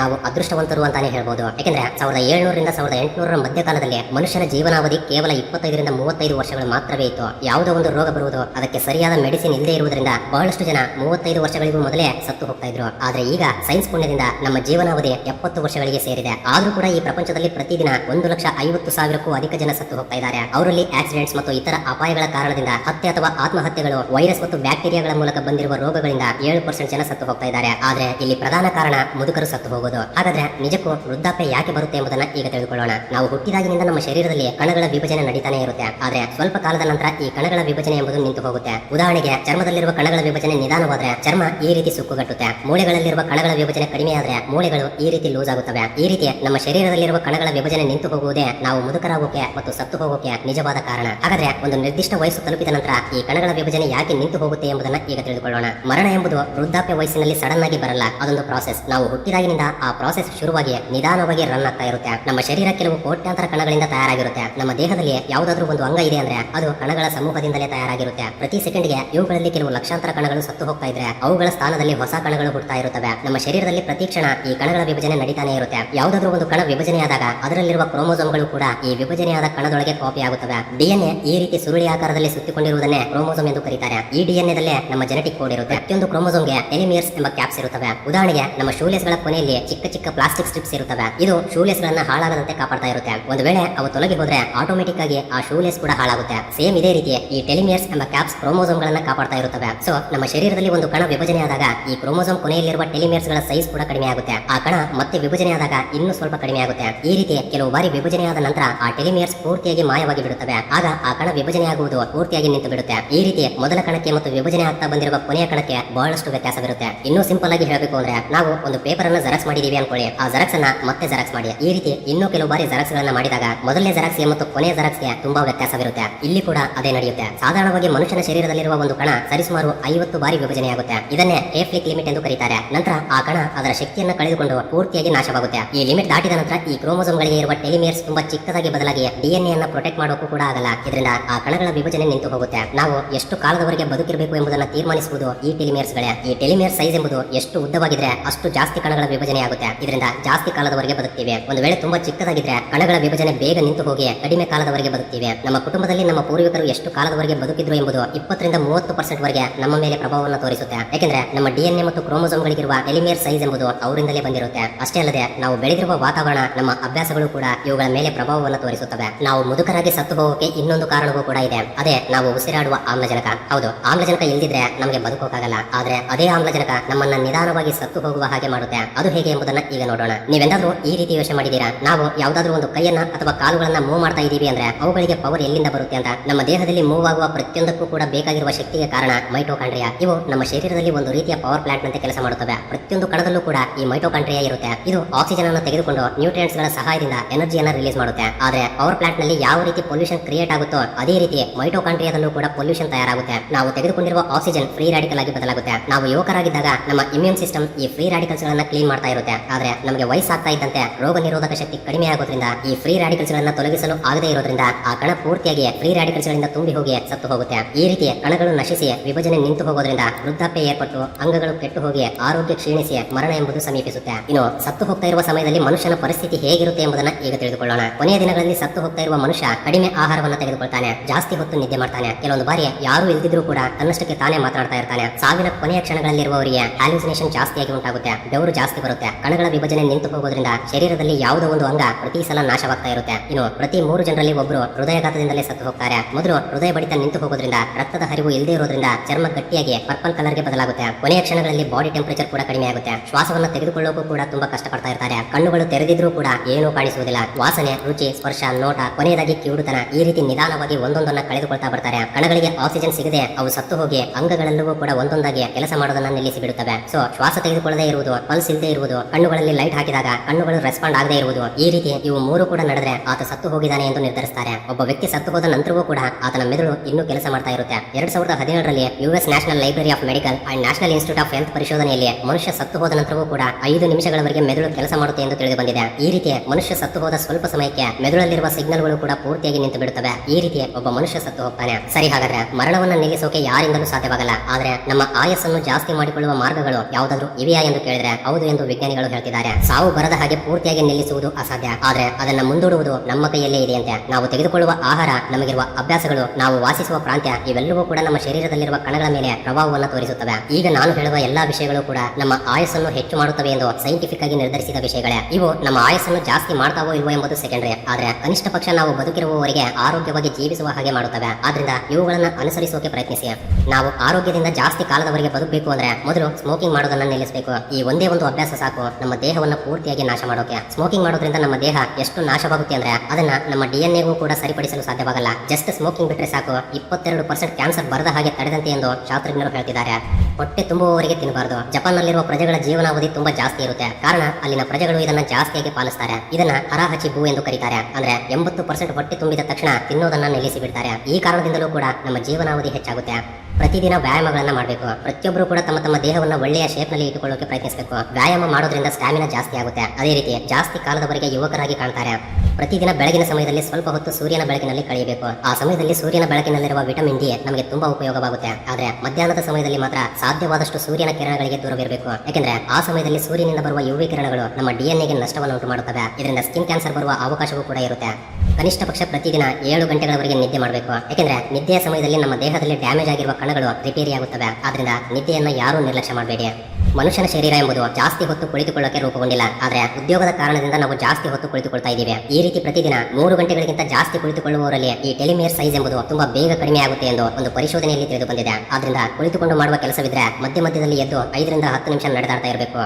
ನಾವು ಅದೃಷ್ಟವಂತರು ಅಂತಾನೆ ಹೇಳ್ಬೋದು. ಯಾಕೆಂದ್ರೆ ಸಾವಿರದ ಏಳ್ನೂರಿಂದ ಸಾವಿರದ ಎಂಟುನೂರರ ಮಧ್ಯಕಾಲದಲ್ಲಿ ಮನುಷ್ಯನ ಜೀವನಾವಧಿ ಕೇವಲ ಇಪ್ಪತ್ತೈದರಿಂದ ಮೂವತ್ತೈದು ವರ್ಷಗಳು ಮಾತ್ರವೇ ಇತ್ತು. ಯಾವುದೋ ಒಂದು ರೋಗ ಬರುವುದು, ಅದಕ್ಕೆ ಸರಿಯಾದ ಮೆಡಿಸಿನ್ ಇಲ್ಲದೆ ಇರುವುದರಿಂದ ಬಹಳಷ್ಟು ಜನ ಮೂವತ್ತೈದು ವರ್ಷಗಳಿಗೂ ಮೊದಲೇ ಸತ್ತು ಹೋಗ್ತಾ ಇದ್ರು. ಆದ್ರೆ ಈಗ ಸೈನ್ಸ್ ಪುಣ್ಯದಿಂದ ನಮ್ಮ ಜೀವನಾವಧಿ ಎಪ್ಪತ್ತು ವರ್ಷಗಳಿಗೆ ಸೇರಿದೆ. ಆದ್ರೂ ಕೂಡ ಈ ಪ್ರಪಂಚದಲ್ಲಿ ಪ್ರತಿದಿನ ಒಂದು ಲಕ್ಷ ಐವತ್ತು ಸಾವಿರಕ್ಕೂ ಅಧಿಕ ಜನ ಸತ್ತು ಹೋಗ್ತಾ ಇದ್ದಾರೆ. ಅವರಲ್ಲಿ ಆಕ್ಸಿಡೆಂಟ್ಸ್ ಮತ್ತು ಇತರ ಅಪಾಯಗಳ ಕಾರಣದಿಂದ ಹತ್ಯೆ ಅಥವಾ ಆತ್ಮಹತ್ಯೆಗಳು, ವೈರಸ್ ಮತ್ತು ಬ್ಯಾಕ್ಟೀರಿಯಾಗಳ ಮೂಲಕ ಬಂದಿರುವ ರೋಗಗಳಿಂದ ಏಳು ಪರ್ಸೆಂಟ್ ಜನ ಸತ್ತು ಹೋಗ್ತಾ ಇದ್ದಾರೆ. ಆದ್ರೆ ಇಲ್ಲಿ ಪ್ರಧಾನ ಕಾರಣ ಮುದುಕರು ಸತ್ತು ಹೋಗೋದು. ಹಾಗಾದ್ರೆ ನಿಜಕ್ಕೂ ವೃದ್ಧಾಪ್ಯ ಯಾಕೆ ಬರುತ್ತೆ ಎಂಬುದನ್ನ ಈಗ ತಿಳಿದುಕೊಳ್ಳೋಣ. ನಾವು ಹುಟ್ಟಿದಾಗಿನಿಂದ ನಮ್ಮ ಶರೀರದಲ್ಲಿ ಕಣಗಳ ವಿಭಜನೆ ನಡೀತಾನೆ ಇರುತ್ತೆ. ಆದ್ರೆ ಸ್ವಲ್ಪ ಕಾಲದ ನಂತರ ಈ ಕಣಗಳ ವಿಭಜನೆ ಎಂಬುದು ನಿಂತು ಹೋಗುತ್ತೆ. ಉದಾಹರಣೆಗೆ, ಚರ್ಮದಲ್ಲಿರುವ ಕಣಗಳ ವಿಭಜನೆ ನಿಧಾನವಾದ್ರೆ ಚರ್ಮ ಈ ರೀತಿ ಸುಕ್ಕುಗಟ್ಟುತ್ತೆ. ಮೂಳೆಗಳಲ್ಲಿರುವ ಕಣಗಳ ವಿಭಜನೆ ಕಡಿಮೆಯಾದ್ರೆ ಮೂಳೆಗಳು ಈ ರೀತಿ ಲೂಸ್ ಆಗುತ್ತವೆ. ಈ ರೀತಿ ನಮ್ಮ ಶರೀರದಲ್ಲಿರುವ ಕಣಗಳ ವಿಭಜನೆ ನಿಂತು ಹೋಗುವುದೇ ನಾವು ಮುದುಕರಾಗೋಕೆ ಮತ್ತು ಸತ್ತು ಹೋಗೋಕೆ ನಿಜವಾದ ಕಾರಣ. ಹಾಗಾದ್ರೆ ಒಂದು ನಿರ್ದಿಷ್ಟ ವಯಸ್ಸು ತಲುಪಿದ ನಂತರ ಈ ಕಣಗಳ ವಿಭಜನೆ ಯಾಕೆ ನಿಂತು ಹೋಗುತ್ತೆ ಎಂಬುದನ್ನ ಈಗ ತಿಳಿದುಕೊಳ್ಳೋಣ. ಮರಣ ಎಂಬುದು ವೃದ್ಧಾಪ್ಯ ವಯಸ್ಸಿನಲ್ಲಿ ಸಡನ್ ಆಗಿ ಬರಲ್ಲ. ಅದೊಂದು ಪ್ರಾಸೆಸ್ ನಾವು ಹುಟ್ಟಿದಾಗಿನಿಂದ ಆ ಪ್ರಾಸೆಸ್ ಶುರುವಾಗಿ ನಿಧಾನವಾಗಿ ರನ್ ಆಗ್ತಾ ಇರುತ್ತೆ. ನಮ್ಮ ಶರೀರ ಕೆಲವು ಕೋಟ್ಯಾಂತರ ಕಣಗಳಿಂದ ತಯಾರಾಗಿರುತ್ತೆ. ನಮ್ಮ ದೇಹದಲ್ಲಿ ಯಾವುದಾದ್ರೂ ಒಂದು ಅಂಗ ಇದೆ ಅಂದ್ರೆ ಅದು ಕಣಗಳ ಸಮೂಹದಿಂದಲೇ ತಯಾರಾಗಿರುತ್ತೆ. ಪ್ರತಿ ಸೆಕೆಂಡ್ಗೆ ಇವುಗಳಲ್ಲಿ ಕೆಲವು ಲಕ್ಷಾಂತರ ಕಣಗಳು ಸತ್ತು ಹೋಗ್ತಾ ಇದ್ರೆ ಅವುಗಳ ಸ್ಥಾನದಲ್ಲಿ ಹೊಸ ಕಣಗಳು ಹುಡ್ತಾ ಇರುತ್ತವೆ. ನಮ್ಮ ಶರೀರದಲ್ಲಿ ಪ್ರತಿ ಕ್ಷಣ ಈ ಕಣಗಳ ವಿಭಜನೆ ನಡೀತಾನೆ ಇರುತ್ತೆ. ಯಾವುದಾದ್ರೂ ಒಂದು ಕಣ ವಿಭಜನೆಯಾದಾಗ ಅದರಲ್ಲಿರುವ ಕ್ರೋಮೋಸೋಮ್ಗಳು ಕೂಡ ಈ ವಿಭಜನೆಯಾದ ಕಣದೊಳಗೆ ಕಾಪಿ ಆಗುತ್ತವೆ. ಡಿಎನ್ಎ ಈ ರೀತಿ ಸುರುಳಿ ಆಕಾರದಲ್ಲಿ ಸುತ್ತಿಕೊಂಡಿರುವುದನ್ನೇ ಕ್ರೋಮೋಸೋಮ್ ಎಂದು ಕರೀತಾರೆ. ಈ ಡಿಎನ್ಎದಲ್ಲೇ ನಮ್ಮ ಜೆನೆಟಿಕ್ ಕೋಡ್ ಇರುತ್ತೆ. ಪ್ರತಿಯೊಂದು ಕ್ರೋಮೋಸೋಮ್ಗೆ ಟೆಲಿಮಿಯರ್ಸ್ ಎಂಬ ಕ್ಯಾಪ್ಸ್ ಇರುತ್ತವೆ. ಉದಾಹರಣೆಗೆ ನಮ್ಮ ಶೂಲೆಸ್ಗಳ ಕೊನೆಯಲ್ಲಿ ಚಿಕ್ಕ ಚಿಕ್ಕ ಪ್ಲಾಸ್ಟಿಕ್ ಸ್ಟ್ರಿಪ್ಸ್ ಇರುತ್ತವೆ. ಇದು ಶೂಲೆಸ್ ಗಳನ್ನ ಹಾಳಾಗದಂತೆ ಕಾಪಾಡ್ತಾ ಇರುತ್ತೆ. ಒಂದು ವೇಳೆ ಅವು ತೊಲಗಿ ಹೋದ್ರೆ ಆಟೋಮೆಟಿಕ್ ಆಗಿ ಆ ಶೂಲೆಸ್ ಕೂಡ ಹಾಳಾಗುತ್ತೆ. ಸೇಮ್ ಇದೇ ರೀತಿ ಈ ಟೆಲಿಮಿಯರ್ಸ್ ಎಂಬ ಕ್ಯಾಪ್ಸ್ ಕ್ರೋಮೋಸೋಮ್ ಗಳನ್ನ ಕಾಪಾಡ್ತಾ ಇರುತ್ತವೆ. ಸೊ ನಮ್ಮ ಶರೀರದಲ್ಲಿ ಒಂದು ಕಣ ವಿಭಜನೆ ಆದಾಗ ಈ ಕ್ರೋಮೋಸೋಮ್ ಕೊನೆಯಲ್ಲಿರುವ ಟೆಲಿಮಿಯರ್ಸ್ಗಳ ಸೈಜ್ ಕೂಡ ಕಡಿಮೆ ಆಗುತ್ತೆ. ಆ ಕಣ ಮತ್ತೆ ವಿಭಜನೆ ಆದಾಗ ಇನ್ನೂ ಸ್ವಲ್ಪ ಕಡಿಮೆ ಆಗುತ್ತೆ. ಈ ರೀತಿ ಕೆಲವು ಬಾರಿ ವಿಭಜನೆಯಾದ ನಂತರ ಆ ಟೆಲಿಮಿಯರ್ಸ್ ಪೂರ್ತಿಯಾಗಿ ಮಾಯವಾಗಿ ಬಿಡುತ್ತವೆ. ಆಗ ಆ ಕಣ ವಿಭಜನೆ ಆಗುವುದು ಪೂರ್ತಿಯಾಗಿ ನಿಂತು ಬಿಡುತ್ತೆ. ಈ ರೀತಿ ಮೊದಲ ಕಣಕ್ಕೆ ಮತ್ತು ವಿಭಜನೆ ಆಗ್ತಾ ಬಂದಿರುವ ಕೊನೆಯ ಕಣಕ್ಕೆ ಬಹಳಷ್ಟು ವ್ಯತ್ಯಾಸವಿರುತ್ತೆ. ಇನ್ನೂ ಸಿಂಪಲ್ ಆಗಿ ಹೇಳಬೇಕು ಅಂದ್ರೆ ನಾವು ಒಂದು ಪೇಪರ್ ಅನ್ನು ಜೆರಾಕ್ಸ್ ಮಾಡಿದೀವಿ ಅನ್ಕೊಳ್ಳಿ. ಆ ಜೆರಾಕ್ಸ್ ಅನ್ನ ಮತ್ತೆ ಜೆರಾಕ್ಸ್ ಮಾಡಿ. ಈ ರೀತಿ ಇನ್ನೂ ಕೆಲವು ಬಾರಿ ಜೆರಾಕ್ಸ್ ಗಳನ್ನ ಮಾಡಿದಾಗ ಮೊದಲನೇ ಜೆರಾಕ್ಸ್ ಮತ್ತು ಕೊನೆಯ ಜೆರಾಕ್ಸ್ಗೆ ತುಂಬಾ ವ್ಯತ್ಯಾಸವಿರುತ್ತೆ ಇಲ್ಲಿ ಕೂಡ ಅದೇ ನಡೆಯುತ್ತೆ. ಸಾಧಾರಣವಾಗಿ ಮನುಷ್ಯನ ಶರೀರದಲ್ಲಿರುವ ಒಂದು ಕಣ ಸರಿಸುಮಾರು ಐವತ್ತು ಬಾರಿ ವಿಭಜನೆಯಾಗುತ್ತೆ ಇದನ್ನೇ ಹೇಫ್ಲಿಕ್ ಲಿಮಿಟ್ ಎಂದು ಕರೀತಾರೆ. ನಂತರ ಆ ಕಣ ಅದರ ಶಕ್ತಿಯನ್ನು ಕಳೆದುಕೊಂಡು ಪೂರ್ತಿಯಾಗಿ ನಾಶವಾಗುತ್ತೆ. ಈ ಲಿಮಿಟ್ ದಾಟಿದ ನಂತರ ಈ ಕ್ರೋಮೋಸೋಮ್ ಗಳಿಗೆ ಇರುವ ಟೆಲಿಮಿಯರ್ಸ್ ತುಂಬಾ ಚಿಕ್ಕದಾಗಿ ಬದಲಾಗಿ ಡಿಎನ್ಎ ಅನ್ನ ಪ್ರೊಟೆಕ್ಟ್ ಮಾಡೋಕ್ಕೂ ಕೂಡ ಆಗಲ್ಲ. ಇದರಿಂದ ಆ ಕಣಗಳ ವಿಭಜನೆ ನಿಂತು ಹೋಗುತ್ತೆ. ನಾವು ಎಷ್ಟು ಕಾಲದವರೆಗೆ ಬದುಕಿರಬೇಕು ಎಂಬುದನ್ನು ತೀರ್ಮಾನಿಸುವುದು ಈ ಟೆಲಿಮಿಯರ್ಸ್ ಗಳೇ ಈ ಟೆಲಿಮಿಯರ್ ಸೈಜ್ ಎಂಬುದು ಎಷ್ಟು ಉದ್ದವಾಗಿದ್ರೆ ಅಷ್ಟು ಜಾಸ್ತಿ ಕಣಗಳ ವಿಭಜನೆ ಆಗುತ್ತೆ. ಇದರಿಂದ ಜಾಸ್ತಿ ಕಾಲದವರೆಗೆ ಬದುಕ್ತೀವಿ. ಒಂದು ವೇಳೆ ತುಂಬಾ ಚಿಕ್ಕದಾಗಿದ್ರೆ ಕಣಗಳ ವಿಭಜನೆ ಬೇಗ ನಿಂತು ಹೋಗಿ ಕಡಿಮೆ ಕಾಲದವರೆಗೆ ಬದುಕ್ತೀವಿ. ನಮ್ಮ ಕುಟುಂಬದಲ್ಲಿ ನಮ್ಮ ಪೂರ್ವಿಕರು ಎಷ್ಟು ಕಾಲದವರೆಗೆ ಬದುಕಿದ್ರು ಎಂಬುದು ಇಪ್ಪತ್ತರಿಂದ ಮೂವತ್ತು ಪರ್ಸೆಂಟ್ ವರೆಗೆ ನಮ್ಮ ಮೇಲೆ ಪ್ರಭಾವವನ್ನು ತೋರಿಸುತ್ತೆ. ಯಾಕೆಂದ್ರೆ ನಮ್ಮ ಡಿಎನ್ಎ ಮತ್ತು ಕ್ರೋಮೋಸೋಮ್ಗಳಿಗಿರುವ ಎಲಿಮೇರ್ ಸೈಜ್ ಎಂಬುದು ಅವರಿಂದಲೇ ಬಂದಿರುತ್ತೆ. ಅಷ್ಟೇ ಅಲ್ಲದೆ ನಾವು ಬೆಳೆದಿರುವ ವಾತಾವರಣ, ನಮ್ಮ ಅಭ್ಯಾಸಗಳು ಕೂಡ ಇವುಗಳ ಮೇಲೆ ಪ್ರಭಾವವನ್ನು ತೋರಿಸುತ್ತವೆ. ನಾವು ಮುದುಕರಾಗಿ ಸತ್ತು ಹೋಗೋಕೆ ಇನ್ನೊಂದು ಕಾರಣವೂ ಕೂಡ ಇದೆ. ಅದೇ ನಾವು ಉಸಿರಾಡುವ ಆಮ್ಲಜನಕ. ಹೌದು, ಆಮ್ಲಜನಕ ಇಲ್ದಿದ್ರೆ ನಮಗೆ ಬದುಕೋಕಾಗಲ್ಲ. ಆದ್ರೆ ಅದೇ ಆಮ್ಲಜನಕ ನಮ್ಮನ್ನ ನಿಧಾನವಾಗಿ ಸತ್ತು ಹೋಗುವ ಹಾಗೆ ಮಾಡುತ್ತೆ. ಅದು ಹೇಗೆ? ಎಂಬುದನ್ನ ಈಗ ನೋಡೋಣ. ನೀವೆಂದಾದ್ರೂ ಈ ರೀತಿ ಯೋಚನೆ ಮಾಡಿದ್ದೀರಾ? ನಾವು ಯಾವುದಾದ್ರೂ ಒಂದು ಕೈಯನ್ನ ಅಥವಾ ಕಾಲುಗಳನ್ನ ಮೂವ್ ಮಾಡ್ತಾ ಇದ್ದೀವಿ ಅಂದ್ರೆ ಅವುಗಳಿಗೆ ಪವರ್ ಎಲ್ಲಿಂದ ಬರುತ್ತೆ ಅಂತ ನಮ್ಮ ದೇಹದಲ್ಲಿ ಮೂವ್ ಆಗುವ ಪ್ರತಿಯೊಂದಕ್ಕೂ ಕೂಡ ಬೇಕಾಗಿರುವ ಶಕ್ತಿಗೆ ಕಾರಣ ಮೈಟೋಕಾಂಡ್ರಿಯಾ. ಇವು ನಮ್ಮ ಶರೀರದಲ್ಲಿ ಒಂದು ರೀತಿಯ ಪವರ್ ಪ್ಲಾಂಟ್ ನಂತೆ ಕೆಲಸ ಮಾಡುತ್ತವೆ. ಪ್ರತಿಯೊಂದು ಕಣದಲ್ಲೂ ಕೂಡ ಈ ಮೈಟೋಕಾಂಡ್ರಿಯಾ ಇರುತ್ತೆ. ಇದು ಆಕ್ಸಿಜನ್ ಅನ್ನು ತೆಗೆದುಕೊಂಡು ನ್ಯೂಟ್ರಿಯೆಂಟ್ಸ್ಗಳ ಸಹಾಯದಿಂದ ಎನರ್ಜಿಯನ್ನು ರಿಲೀಸ್ ಮಾಡುತ್ತೆ. ಆದ್ರೆ ಪವರ್ ಪ್ಲಾಂಟ್ನಲ್ಲಿ ಯಾವ ರೀತಿ ಪೊಲ್ಯೂಷನ್ ಕ್ರಿಯೇಟ್ ಆಗುತ್ತೋ ಅದೇ ರೀತಿ ಮೈಟೋಕಾಂಡ್ರಿಯಾದಲ್ಲೂ ಕೂಡ ಪೊಲ್ಯೂಷನ್ ತಯಾರಾಗುತ್ತೆ. ನಾವು ತೆಗೆದುಕೊಂಡಿರುವ ಆಕ್ಸಿಜನ್ ಫ್ರೀ ರಾಡಿಕಲ್ ಆಗಿ ಬದಲಾಗುತ್ತೆ. ನಾವು ಯುವಕರಾಗಿದ್ದಾಗ ನಮ್ಮ ಇಮ್ಯೂನ್ ಸಿಸ್ಟಮ್ ಈ ಫ್ರೀ ರಾಡಿಕಲ್ಸ್ ಗಳನ್ನ ಕ್ಲೀನ್ ಮಾಡ್ತಾ ಆದ್ರೆ ನಮಗೆ ವಯಸ್ಸಾಗ್ತಾ ಇದ್ದಂತೆ ರೋಗ ನಿರೋಧಕ ಶಕ್ತಿ ಕಡಿಮೆ ಆಗೋದ್ರಿಂದ ಈ ಫ್ರೀ ರಾಡಿಕಲ್ಸ್ ಗಳನ್ನ ತೊಲಗಿಸಲು ಆಗದೇ ಇರೋದ್ರಿಂದ ಆ ಕಣ ಪೂರ್ತಿಯಾಗಿ ಫ್ರೀ ರಾಡಿಕಲ್ಸ್ ಗಳಿಂದ ತುಂಬಿ ಹೋಗಿ ಸತ್ತು ಹೋಗುತ್ತೆ. ಈ ರೀತಿ ಕಣಗಳು ನಶಿಸಿ ವಿಭಜನೆ ನಿಂತು ಹೋಗೋದ್ರಿಂದ ವೃದ್ಧಾಪ್ಯ ಏರ್ಪಟ್ಟು ಅಂಗಗಳು ಕೆಟ್ಟು ಹೋಗಿ ಆರೋಗ್ಯ ಕ್ಷೀಣಿಸಿ ಮರಣ ಎಂಬುದು ಸಮೀಪಿಸುತ್ತೆ. ಇನ್ನು ಸತ್ತು ಹೋಗ್ತಾ ಇರುವ ಸಮಯದಲ್ಲಿ ಮನುಷ್ಯನ ಪರಿಸ್ಥಿತಿ ಹೇಗಿರುತ್ತೆ ಎಂಬುದನ್ನ ಈಗ ತಿಳಿದುಕೊಳ್ಳೋಣ. ಕೊನೆಯ ದಿನಗಳಲ್ಲಿ ಸತ್ತು ಹೋಗ್ತಾ ಇರುವ ಮನುಷ್ಯ ಕಡಿಮೆ ಆಹಾರವನ್ನು ತೆಗೆದುಕೊಳ್ತಾನೆ, ಜಾಸ್ತಿ ಹೊತ್ತು ನಿದ್ದೆ ಮಾಡ್ತಾನೆ. ಕೆಲವೊಂದು ಬಾರಿ ಯಾರು ಇಲ್ದಿದ್ರು ಕೂಡ ತನ್ನಷ್ಟಕ್ಕೆ ತಾನೇ ಮಾತಾಡ್ತಾ ಇರ್ತಾನೆ. ಸಾವಿನ ಕೊನೆಯ ಕ್ಷಣಗಳಲ್ಲಿರುವವರಿಗೆ ಹ್ಯಾಲ್ಯೂಸಿನೇಷನ್ ಜಾಸ್ತಿಯಾಗಿ ಉಂಟಾಗುತ್ತೆ. ಬೆವರು ಜಾಸ್ತಿ ಬರುತ್ತೆ ಕಣಗಳ ವಿಭಜನೆ ನಿಂತು ಹೋಗೋದ್ರಿಂದ ಶರೀರದಲ್ಲಿ ಯಾವುದೋ ಒಂದು ಅಂಗ ಪ್ರತಿ ಸಲ ನಾಶವಾಗ್ತಾ ಇರುತ್ತೆ. ಇನ್ನು ಪ್ರತಿ ಮೂರು ಜನರಲ್ಲಿ ಒಬ್ಬರು ಹೃದಯಘಾತದಿಂದಲೇ ಸತ್ತು ಹೋಗ್ತಾರೆ. ಮೊದಲು ಹೃದಯ ಬಡಿತ ನಿಂತು ಹೋಗೋದ್ರಿಂದ ರಕ್ತದ ಹರಿವು ಇಲ್ಲದೇ ಇರೋದ್ರಿಂದ ಚರ್ಮ ಗಟ್ಟಿಯಾಗಿ ಪರ್ಪಲ್ ಕಲರ್ಗೆ ಬದಲಾಗುತ್ತೆ. ಕೊನೆಯ ಕ್ಷಣಗಳಲ್ಲಿ ಬಾಡಿ ಟೆಂಪರೇಚರ್ ಕೂಡ ಕಡಿಮೆ ಆಗುತ್ತೆ. ಶ್ವಾಸವನ್ನು ತೆಗೆದುಕೊಳ್ಳೋಕು ಕೂಡ ತುಂಬಾ ಕಷ್ಟಪಡ್ತಾ ಇರ್ತಾರೆ. ಕಣ್ಣುಗಳು ತೆರೆದಿದ್ರೂ ಕೂಡ ಏನೂ ಕಾಣಿಸುವುದಿಲ್ಲ. ವಾಸನೆ, ರುಚಿ, ಸ್ಪರ್ಶ, ನೋಟ, ಕೊನೆಯದಾಗಿ ಕಿವುಡುತನ ಈ ರೀತಿ ನಿಧಾನವಾಗಿ ಒಂದೊಂದನ್ನ ಕಳೆದುಕೊಳ್ತಾ ಬರ್ತಾರೆ. ಕಣಗಳಿಗೆ ಆಕ್ಸಿಜನ್ ಸಿಗದೆ ಅವು ಸತ್ತು ಹೋಗಿ ಅಂಗಗಳೆಲ್ಲವೂ ಕೂಡ ಒಂದೊಂದಾಗಿ ಕೆಲಸ ಮಾಡೋದನ್ನ ನಿಲ್ಲಿಸಿ ಬಿಡುತ್ತವೆ. ಸೊ ಶ್ವಾಸ ತೆಗೆದುಕೊಳ್ಳದೇ ಇರುವುದು ಪಲ್ಸ್ ಇಲ್ಲದೆ ಇರುವುದು ಕಣ್ಣುಗಳಲ್ಲಿ ಲೈಟ್ ಹಾಕಿದಾಗ ಕಣ್ಣುಗಳು ರೆಸ್ಪಾಂಡ್ ಆಗದೇ ಇರುವುದು. ಈ ರೀತಿ ಇವು ಮೂರು ಕೂಡ ನಡೆದ್ರೆ ಆತ ಸತ್ತು ಹೋಗಿದ್ದಾನೆ ಎಂದು ನಿರ್ಧರಿಸ್ತಾರೆ. ಒಬ್ಬ ವ್ಯಕ್ತಿ ಸತ್ತು ಹೋದ ನಂತರವೂ ಕೂಡ ಆತನ ಮೆದುಳು ಇನ್ನೂ ಕೆಲಸ ಮಾಡ್ತಾ ಇರುತ್ತೆ. ಎರಡ್ ಸಾವಿರದ ಹದಿನೇಳರಲ್ಲಿ US national library of medical and national institute of health ಪರಿಶೋಧನೆಯಲ್ಲಿ ಮನುಷ್ಯ ಸತ್ತು ಹೋದ ನಂತರವೂ ಕೂಡ ಐದು ನಿಮಿಷಗಳವರೆಗೆ ಮೆದುಳು ಕೆಲಸ ಮಾಡುತ್ತೆ ಎಂದು ತಿಳಿದು ಬಂದಿದೆ ಈ ರೀತಿ ಮನುಷ್ಯ ಸತ್ತು ಹೋದ ಸ್ವಲ್ಪ ಸಮಯಕ್ಕೆ ಮೆದುಳಲ್ಲಿರುವ ಸಿಗ್ನಲ್ಗಳು ಕೂಡ ಪೂರ್ತಿಯಾಗಿ ನಿಂತು ಬಿಡುತ್ತವೆ. ಈ ರೀತಿ ಒಬ್ಬ ಮನುಷ್ಯ ಸತ್ತು ಹೋಗ್ತಾನೆ. ಸರಿ ಹಾಗಾದ್ರೆ ಮರಣವನ್ನು ನಿಲ್ಲಿಸೋಕೆ ಯಾರಿಂದಲೂ ಸಾಧ್ಯವಾಗಲ್ಲ. ಆದ್ರೆ ನಮ್ಮ ಆಯಸ್ಸನ್ನು ಜಾಸ್ತಿ ಮಾಡಿಕೊಳ್ಳುವ ಮಾರ್ಗಗಳು ಯಾವುದಾದ್ರೂ ಇವೆಯಾ ಎಂದು ಕೇಳಿದ್ರೆ ಹೌದು ಎಂದು ವಿಜ್ಞಾನಿಗಳು ಹೇಳ್ತಿದ್ದಾರೆ. ಸಾವು ಬರದ ಹಾಗೆ ಪೂರ್ತಿಯಾಗಿ ನಿಲ್ಲಿಸುವುದು ಅಸಾಧ್ಯ. ಆದ್ರೆ ಅದನ್ನ ಮುಂದೂಡುವುದು ನಮ್ಮ ಕೈಯಲ್ಲೇ ಇದೆಯಂತೆ ನಾವು ತೆಗೆದುಕೊಳ್ಳುವ ಆಹಾರ, ನಮಗಿರುವ ಅಭ್ಯಾಸಗಳು, ನಾವು ವಾಸಿಸುವ ಪ್ರಾಂತ್ಯ, ಇವೆಲ್ಲವೂ ಕೂಡ ನಮ್ಮ ಶರೀರದಲ್ಲಿರುವ ಕಣಗಳ ಮೇಲೆ ಪ್ರಭಾವವನ್ನು ತೋರಿಸುತ್ತವೆ. ಈಗ ನಾನು ಹೇಳುವ ಎಲ್ಲಾ ವಿಷಯಗಳು ಕೂಡ ನಮ್ಮ ಆಯಸ್ಸನ್ನು ಹೆಚ್ಚು ಮಾಡುತ್ತವೆ ಎಂದು ಸೈಂಟಿಫಿಕ್ ಆಗಿ ನಿರ್ಧರಿಸಿದ ವಿಷಯಗಳೇ. ಇವು ನಮ್ಮ ಆಯಸ್ಸನ್ನು ಜಾಸ್ತಿ ಮಾಡ್ತಾವೋ ಇಲ್ವೋ ಎಂಬುದು ಸೆಕೆಂಡ್ರಿ ಆದ್ರೆ ಕನಿಷ್ಠ ಪಕ್ಷ ನಾವು ಬದುಕಿರುವವರಿಗೆ ಆರೋಗ್ಯವಾಗಿ ಜೀವಿಸುವ ಹಾಗೆ ಮಾಡುತ್ತವೆ. ಆದ್ರಿಂದ ಇವುಗಳನ್ನ ಅನುಸರಿಸೋಕೆ ಪ್ರಯತ್ನಿಸಿ. ನಾವು ಆರೋಗ್ಯದಿಂದ ಜಾಸ್ತಿ ಕಾಲದವರೆಗೆ ಬದುಕಬೇಕು ಅಂದ್ರೆ ಮೊದಲು ಸ್ಮೋಕಿಂಗ್ ಮಾಡೋದನ್ನ ನಿಲ್ಲಿಸಬೇಕು. ಈ ಒಂದೇ ಒಂದು ಅಭ್ಯಾಸ ಸಾಕು. ನಮ್ಮ ದೇಹವನ್ನ ಪೂರ್ತಿಯಾಗಿ ನಾಶ ಮಾಡೋಕೆ. ಸ್ಮೋಕಿಂಗ್ ಮಾಡೋದ್ರಿಂದ ನಮ್ಮ ದೇಹ ಎಷ್ಟು ನಾಶವಾಗುತ್ತೆ ಅಂದ್ರೆ ಅದನ್ನ ನಮ್ಮ ಡಿ ಎನ್ ಕೂಡ ಸರಿಪಡಿಸಲು ಸಾಧ್ಯವಾಗಲ್ಲ. ಜಸ್ಟ್ ಸ್ಮೋಕಿಂಗ್ ಬಿಟ್ರೆ ಸಾಕು. ಇಪ್ಪತ್ತೆರಡು ಪರ್ಸೆಂಟ್ ಕ್ಯಾನ್ಸರ್ ಬರದ ಹಾಗೆ ತಡೆದಂತೆ ಎಂದು ಶಾಸ್ತ್ರಜ್ಞರು ಹೇಳ್ತಿದ್ದಾರೆ. ಹೊಟ್ಟೆ ತುಂಬುವವರೆಗೆ ತಿನ್ನಬಾರದು ಜಪಾನ್ನಲ್ಲಿರುವ ಪ್ರಜೆಗಳ ಜೀವನಾವಧಿ ತುಂಬಾ ಜಾಸ್ತಿ ಇರುತ್ತೆ. ಕಾರಣ, ಅಲ್ಲಿನ ಪ್ರಜೆಗಳು ಇದನ್ನ ಜಾಸ್ತಿಯಾಗಿ ಪಾಲಿಸ್ತಾರೆ. ಇದನ್ನ ಹರಾಹಚಿ ಭೂ ಎಂದು ಕರೀತಾರೆ. ಅಂದ್ರೆ ಎಂಬತ್ತು ಪರ್ಸೆಂಟ್ ಹೊಟ್ಟೆ ತುಂಬಿದ ತಕ್ಷಣ ತಿನ್ನೋದನ್ನ ನಿಲ್ಲಿಸಿ ಬಿಡ್ತಾರೆ. ಈ ಕಾರಣದಿಂದಲೂ ಕೂಡ ನಮ್ಮ ಜೀವನಾವಧಿ ಹೆಚ್ಚಾಗುತ್ತೆ. ಪ್ರತಿದಿನ ವ್ಯಾಯಾಮಗಳನ್ನು ಮಾಡಬೇಕು. ಪ್ರತಿಯೊಬ್ಬರು ಕೂಡ ತಮ್ಮ ತಮ್ಮ ದೇಹವನ್ನು ಒಳ್ಳೆಯ ಶೇಪ್ನಲ್ಲಿ ಇಟ್ಟುಕೊಳ್ಳೋಕೆ ಪ್ರಯತ್ನಿಸಬೇಕು. ವ್ಯಾಯಾಮ ಮಾಡೋದ್ರಿಂದ ಸ್ಟ್ಯಾಮಿನಾ ಜಾಸ್ತಿ ಆಗುತ್ತೆ. ಅದೇ ರೀತಿ ಜಾಸ್ತಿ ಕಾಲದವರೆಗೆ ಯುವಕರಾಗಿ ಕಾಣ್ತಾರೆ. ಪ್ರತಿದಿನ ಬೆಳಗಿನ ಸಮಯದಲ್ಲಿ ಸ್ವಲ್ಪ ಹೊತ್ತು ಸೂರ್ಯನ ಬೆಳಕಿನಲ್ಲಿ ಕಳೆಯಬೇಕು. ಆ ಸಮಯದಲ್ಲಿ ಸೂರ್ಯನ ಬೆಳಕಿನಲ್ಲಿರುವ ವಿಟಮಿನ್ ಡಿ ನಮಗೆ ತುಂಬಾ ಉಪಯೋಗವಾಗುತ್ತೆ. ಆದರೆ ಮಧ್ಯಾಹ್ನದ ಸಮಯದಲ್ಲಿ ಮಾತ್ರ ಸಾಧ್ಯವಾದಷ್ಟು ಸೂರ್ಯನ ಕಿರಣಗಳಿಗೆ ದೂರವಿರಬೇಕು. ಯಾಕೆಂದ್ರೆ ಆ ಸಮಯದಲ್ಲಿ ಸೂರ್ಯನಿಂದ ಬರುವ ಯುವಿ ಕಿರಣಗಳು ನಮ್ಮ ಡಿಎನ್ಎಗೆ ನಷ್ಟವನ್ನು ಉಂಟು ಮಾಡುತ್ತವೆ. ಇದರಿಂದ ಸ್ಕಿನ್ ಕ್ಯಾನ್ಸರ್ ಬರುವ ಅವಕಾಶವೂ ಕೂಡ ಇರುತ್ತೆ. ಕನಿಷ್ಠ ಪಕ್ಷ ಪ್ರತಿದಿನ ಏಳು ಗಂಟೆಗಳವರೆಗೆ ನಿದ್ದೆ ಮಾಡಬೇಕು. ಯಾಕೆಂದ್ರೆ ನಿದ್ದೆಯ ಸಮಯದಲ್ಲಿ ನಮ್ಮ ದೇಹದಲ್ಲಿ ಡ್ಯಾಮೇಜ್ ಆಗಿರುವ ಕಣಗಳು ರಿಪೇರಿ ಆಗುತ್ತವೆ. ಆದ್ರಿಂದ ನಿದ್ದೆಯನ್ನು ಯಾರೂ ನಿರ್ಲಕ್ಷ್ಯ ಮಾಡಬೇಡಿ. ಮನುಷ್ಯನ ಶರೀರ ಎಂಬುದು ಜಾಸ್ತಿ ಹೊತ್ತು ಕುಳಿತುಕೊಳ್ಳಕ್ಕೆ ರೂಪುಗೊಂಡಿಲ್ಲ. ಆದರೆ ಉದ್ಯೋಗದ ಕಾರಣದಿಂದ ನಾವು ಜಾಸ್ತಿ ಹೊತ್ತು ಕುಳಿತುಕೊಳ್ತಾ ಇದ್ದೀವಿ. ಈ ರೀತಿ ಪ್ರತಿದಿನ ಮೂರು ಗಂಟೆಗಳಿಗಿಂತ ಜಾಸ್ತಿ ಕುಳಿತುಕೊಳ್ಳುವವರಲ್ಲಿ ಈ ಟೆಲಿಮಿಯರ್ ಸೈಜ್ ಎಂಬುದು ತುಂಬಾ ಬೇಗ ಕಡಿಮೆ ಆಗುತ್ತೆ ಎಂದು ಒಂದು ಪರಿಶೋಧನೆಯಲ್ಲಿ ತಿಳಿದು ಬಂದಿದೆ ಆದ್ರಿಂದ ಕುಳಿತುಕೊಂಡು ಮಾಡುವ ಕೆಲಸವಿದ್ರೆ ಮಧ್ಯ ಮಧ್ಯದಲ್ಲಿ ಎದ್ದು ಐದರಿಂದ ಹತ್ತು ನಿಮಿಷ ನಡೆದಾಡ್ತಾ ಇರಬೇಕು.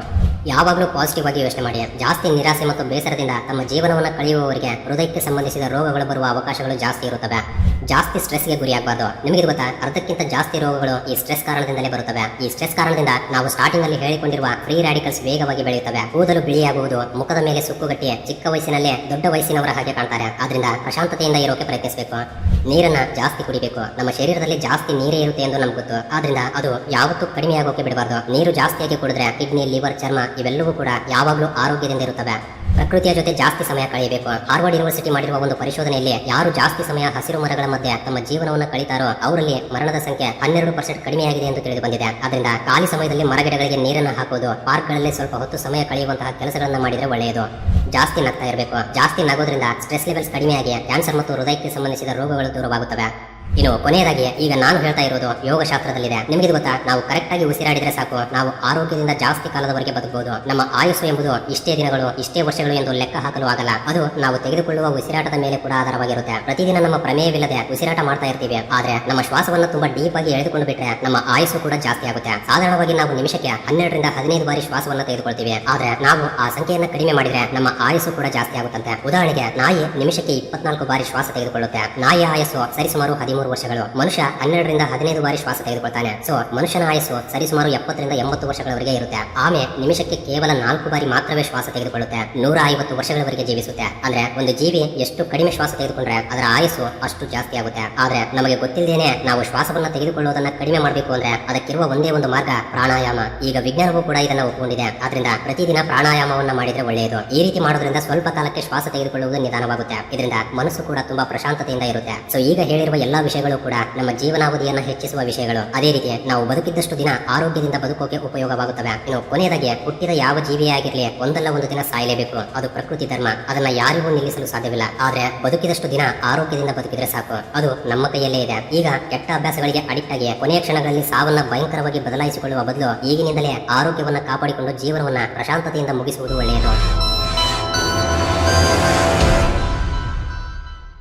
ಯಾವಾಗಲೂ ಪಾಸಿಟಿವ್ ಆಗಿ ಯೋಚನೆ ಮಾಡಿ. ಜಾಸ್ತಿ ನಿರಾಸೆ ಮತ್ತು ಬೇಸರದಿಂದ ತಮ್ಮ ಜೀವನವನ್ನು ಕಳೆಯುವವರಿಗೆ ಹೃದಯಕ್ಕೆ ಸಂಬಂಧಿಸಿದ ರೋಗಗಳು ಬರುವ ಅವಕಾಶಗಳು ಜಾಸ್ತಿ ಇರುತ್ತವೆ. ಜಾಸ್ತಿ ಸ್ಟ್ರೆಸ್ಗೆ ಗುರಿಯಾಗಬಾರ್ದು. ನಿಮಗೆ ಗೊತ್ತಾ? ಅರ್ಧಕ್ಕಿಂತ ಜಾಸ್ತಿ ರೋಗಗಳು ಈ ಸ್ಟ್ರೆಸ್ ಕಾರಣದಿಂದಲೇ ಬರುತ್ತವೆ. ಈ ಸ್ಟ್ರೆಸ್ ಕಾರಣದಿಂದ ನಾವು ಸ್ಟಾರ್ಟಿಂಗ್ ಅಲ್ಲಿ ಹೇಳಿಕೊಂಡಿರುವ ಫ್ರೀ ರಾಡಿಕಲ್ಸ್ ವೇಗವಾಗಿ ಬೆಳೆಯುತ್ತವೆ. ಕೂದಲು ಬಿಳಿಯಾಗುವುದು, ಮುಖದ ಮೇಲೆ ಸುಕ್ಕುಗಟ್ಟಿ ಚಿಕ್ಕ ವಯಸ್ಸಿನಲ್ಲೇ ದೊಡ್ಡ ವಯಸ್ಸಿನವರ ಹಾಗೆ ಕಾಣ್ತಾರೆ. ಆದ್ರಿಂದ ಪ್ರಶಾಂತತೆಯಿಂದ ಇರೋಕೆ ಪ್ರಯತ್ನಿಸಬೇಕು. ನೀರನ್ನ ಜಾಸ್ತಿ ಕುಡಿಬೇಕು. ನಮ್ಮ ಶರೀರದಲ್ಲಿ ಜಾಸ್ತಿ ನೀರೇ ಇರುತ್ತೆ ಎಂದು ನಮ್ಗೆ ಗೊತ್ತು. ಆದ್ರಿಂದ ಅದು ಯಾವತ್ತೂ ಕಡಿಮೆ ಆಗೋಕೆ ಬಿಡಬಾರ್ದು. ನೀರು ಜಾಸ್ತಿಯಾಗಿ ಕುಡಿದ್ರೆ ಕಿಡ್ನಿ, ಲಿವರ್, ಚರ್ಮ ಇವೆಲ್ಲವೂ ಕೂಡ ಯಾವಾಗಲೂ ಆರೋಗ್ಯದಿಂದ ಇರುತ್ತವೆ. ಪ್ರಕೃತಿಯ ಜೊತೆ ಜಾಸ್ತಿ ಸಮಯ ಕಳೆಯಬೇಕು. ಹಾರ್ವರ್ಡ್ ಯೂನಿವರ್ಸಿಟಿ ಮಾಡಿರುವ ಒಂದು ಪರಿಶೋಧನೆಯಲ್ಲಿ ಯಾರು ಜಾಸ್ತಿ ಸಮಯ ಹಸಿರು ಮರಗಳ ಮಧ್ಯೆ ತಮ್ಮ ಜೀವನವನ್ನು ಕಳೀತಾರೋ ಅವರಲ್ಲಿ ಮರಣದ ಸಂಖ್ಯೆ ಹನ್ನೆರಡು ಪರ್ಸೆಂಟ್ ಕಡಿಮೆಯಾಗಿದೆ ಎಂದು ತಿಳಿದು ಬಂದಿದೆ ಆದ್ದರಿಂದ ಖಾಲಿ ಸಮಯದಲ್ಲಿ ಮರಗಿಡಗಳಿಗೆ ನೀರನ್ನು ಹಾಕುವುದು ಪಾರ್ಕ್ಗಳಲ್ಲಿ ಸ್ವಲ್ಪ ಹೊತ್ತು ಸಮಯ ಕಳೆಯುವಂತಹ ಕೆಲಸಗಳನ್ನು ಮಾಡಿದರೆ ಒಳ್ಳೆಯದು. ಜಾಸ್ತಿ ನಗ್ತಾ ಇರಬೇಕು. ಜಾಸ್ತಿ ನಗೋದ್ರಿಂದ ಸ್ಟ್ರೆಸ್ ಲೆವೆಲ್ಸ್ ಕಡಿಮೆಯಾಗಿ ಕ್ಯಾನ್ಸರ್ ಮತ್ತು ಹೃದಯಕ್ಕೆ ಸಂಬಂಧಿಸಿದ ರೋಗಗಳು ದೂರವಾಗುತ್ತವೆ. ಇನ್ನು ಕೊನೆಯದಾಗಿ ಈಗ ನಾನು ಹೇಳ್ತಾ ಇರೋದು ಯೋಗಶಾಸ್ತ್ರದಲ್ಲಿದೆ. ನಿಮಗೆ ಇದು ಗೊತ್ತಾ? ನಾವು ಕರೆಕ್ಟಾಗಿ ಉಸಿರಾಡಿದರೆ ಸಾಕು. ನಾವು ಆರೋಗ್ಯದಿಂದ ಜಾಸ್ತಿ ಕಾಲದವರೆಗೆ ಬದುಕಬಹುದು ನಮ್ಮ ಆಯುಸ್ಸು ಎಂಬುದು ಇಷ್ಟೇ ದಿನಗಳು, ಇಷ್ಟೇ ವರ್ಷಗಳು ಎಂದು ಲೆಕ್ಕ ಹಾಕಲು ಆಗಲ್ಲ. ಅದು ನಾವು ತೆಗೆದುಕೊಳ್ಳುವ ಉಸಿರಾಟದ ಮೇಲೆ ಕೂಡ ಆಧಾರವಾಗಿರುತ್ತೆ. ಪ್ರತಿದಿನ ನಮ್ಮ ಪ್ರಮೇಯವಿಲ್ಲದೆ ಉಸಿರಾಟ ಮಾಡ್ತಾ ಇರ್ತೀವಿ. ಆದ್ರೆ ನಮ್ಮ ಶ್ವಾಸವನ್ನು ತುಂಬಾ ಡೀಪ್ ಆಗಿ ಎಳೆದುಕೊಂಡು ಬಿಟ್ರೆ ನಮ್ಮ ಆಯುಸ್ಸು ಕೂಡ ಜಾಸ್ತಿ ಆಗುತ್ತೆ. ಸಾಧಾರಣವಾಗಿ ನಾವು ನಿಮಿಷಕ್ಕೆ ಹನ್ನೆರಡರಿಂದ ಹದಿನೈದು ಬಾರಿ ಶ್ವಾಸವನ್ನು ತೆಗೆದುಕೊಳ್ತೀವಿ. ಆದರೆ ನಾವು ಆ ಸಂಖ್ಯೆಯನ್ನು ಕಡಿಮೆ ಮಾಡಿದ್ರೆ ನಮ್ಮ ಆಯುಸ್ಸು ಕೂಡ ಜಾಸ್ತಿ ಆಗುತ್ತಂತೆ. ಉದಾಹರಣೆಗೆ, ನಾಯಿ ನಿಮಿಷಕ್ಕೆ ಇಪ್ಪತ್ನಾಲ್ಕು ಬಾರಿ ಶ್ವಾಸ ತೆಗೆದುಕೊಳ್ಳುತ್ತೆ. ನಾಯಿ ಆಯಸ್ಸು ಸರಿಸುಮಾರು ಹದಿಮೂರು ವರ್ಷಗಳು. ಮನುಷ್ಯ ಹನ್ನೆರಡರಿಂದ ಹದಿನೈದು ಬಾರಿ ಶ್ವಾಸ ತೆಗೆದುಕೊಳ್ತಾನೆ. ಸೊ, ಮನುಷ್ಯನ ಆಯಸ್ಸು ಸರಿಸುಮಾರು ಎಪ್ಪತ್ತರಿಂದ ಎಂಬತ್ತು ವರ್ಷಗಳವರೆಗೆ ಇರುತ್ತೆ. ಆಮೆ ನಿಮಿಷಕ್ಕೆ ಕೇವಲ ನಾಲ್ಕು ಬಾರಿ ಮಾತ್ರವೇ ಶ್ವಾಸ ತೆಗೆದುಕೊಳ್ಳುತ್ತೆ. ನೂರ ಐವತ್ತು ವರ್ಷಗಳವರೆಗೆ ಜೀವಿಸುತ್ತೆ. ಅಂದ್ರೆ, ಒಂದು ಜೀವಿ ಎಷ್ಟು ಕಡಿಮೆ ಶ್ವಾಸ ತೆಗೆದುಕೊಂಡ್ರೆ ಅದರ ಆಯಸ್ಸು ಅಷ್ಟು ಜಾಸ್ತಿ ಆಗುತ್ತೆ. ಆದ್ರೆ, ನಮಗೆ ಗೊತ್ತಿಲ್ಲದೇನೆ ನಾವು ಶ್ವಾಸವನ್ನ ತೆಗೆದುಕೊಳ್ಳುವುದನ್ನ ಕಡಿಮೆ ಮಾಡಬೇಕು ಅಂದ್ರೆ ಅದಕ್ಕಿರುವ ಒಂದೇ ಒಂದು ಮಾರ್ಗ ಪ್ರಾಣಾಯಾಮ. ಈಗ ವಿಜ್ಞಾನವೂ ಕೂಡ ಇದನ್ನ ಒಪ್ಪಿಕೊಂಡಿದೆ ಆದ್ರಿಂದ ಪ್ರತಿದಿನ ಪ್ರಾಣಾಯಾಮವನ್ನ ಮಾಡಿದ್ರೆ ಒಳ್ಳೆಯದು. ಈ ರೀತಿ ಮಾಡೋದ್ರಿಂದ ಸ್ವಲ್ಪ ಕಾಲಕ್ಕೆ ಶ್ವಾಸ ತೆಗೆದುಕೊಳ್ಳುವುದು ನಿಧಾನವಾಗುತ್ತೆ. ಇದರಿಂದ ಮನಸ್ಸು ಕೂಡ ತುಂಬಾ ಪ್ರಶಾಂತತೆಯಿಂದ ಇರುತ್ತೆ. ಸೊ, ಈಗ ಹೇಳಿರುವ ಎಲ್ಲಾ ವಿಷಯಗಳು ಕೂಡ ನಮ್ಮ ಜೀವನಾವಧಿಯನ್ನು ಹೆಚ್ಚಿಸುವ ವಿಷಯಗಳು. ಅದೇ ರೀತಿ ನಾವು ಬದುಕಿದ್ದಷ್ಟು ದಿನ ಆರೋಗ್ಯದಿಂದ ಬದುಕೋಕೆ ಉಪಯೋಗವಾಗುತ್ತವೆ. ಇನ್ನು ಕೊನೆಯದಾಗಿ ಹುಟ್ಟಿದ ಯಾವ ಜೀವಿಯೇ ಆಗಿರಲಿ, ಒಂದಲ್ಲ ಒಂದು ದಿನ ಸಾಯಲೇಬೇಕು. ಅದು ಪ್ರಕೃತಿ ಧರ್ಮ. ಅದನ್ನ ಯಾರಿಗೂ ನಿಲ್ಲಿಸಲು ಸಾಧ್ಯವಿಲ್ಲ. ಆದ್ರೆ ಬದುಕಿದಷ್ಟು ದಿನ ಆರೋಗ್ಯದಿಂದ ಬದುಕಿದ್ರೆ ಸಾಕು. ಅದು ನಮ್ಮ ಕೈಯಲ್ಲೇ ಇದೆ. ಈಗ ಕೆಟ್ಟ ಅಭ್ಯಾಸಗಳಿಗೆ ಅಡಿಕ್ಟ್ ಆಗಿ ಕೊನೆಯ ಕ್ಷಣಗಳಲ್ಲಿ ಸಾವನ್ನ ಭಯಂಕರವಾಗಿ ಬದಲಾಯಿಸಿಕೊಳ್ಳುವ ಬದಲು ಈಗಿನಿಂದಲೇ ಆರೋಗ್ಯವನ್ನ ಕಾಪಾಡಿಕೊಂಡು ಜೀವನವನ್ನ ಪ್ರಶಾಂತತೆಯಿಂದ ಮುಗಿಸುವುದು ಒಳ್ಳೆಯದು.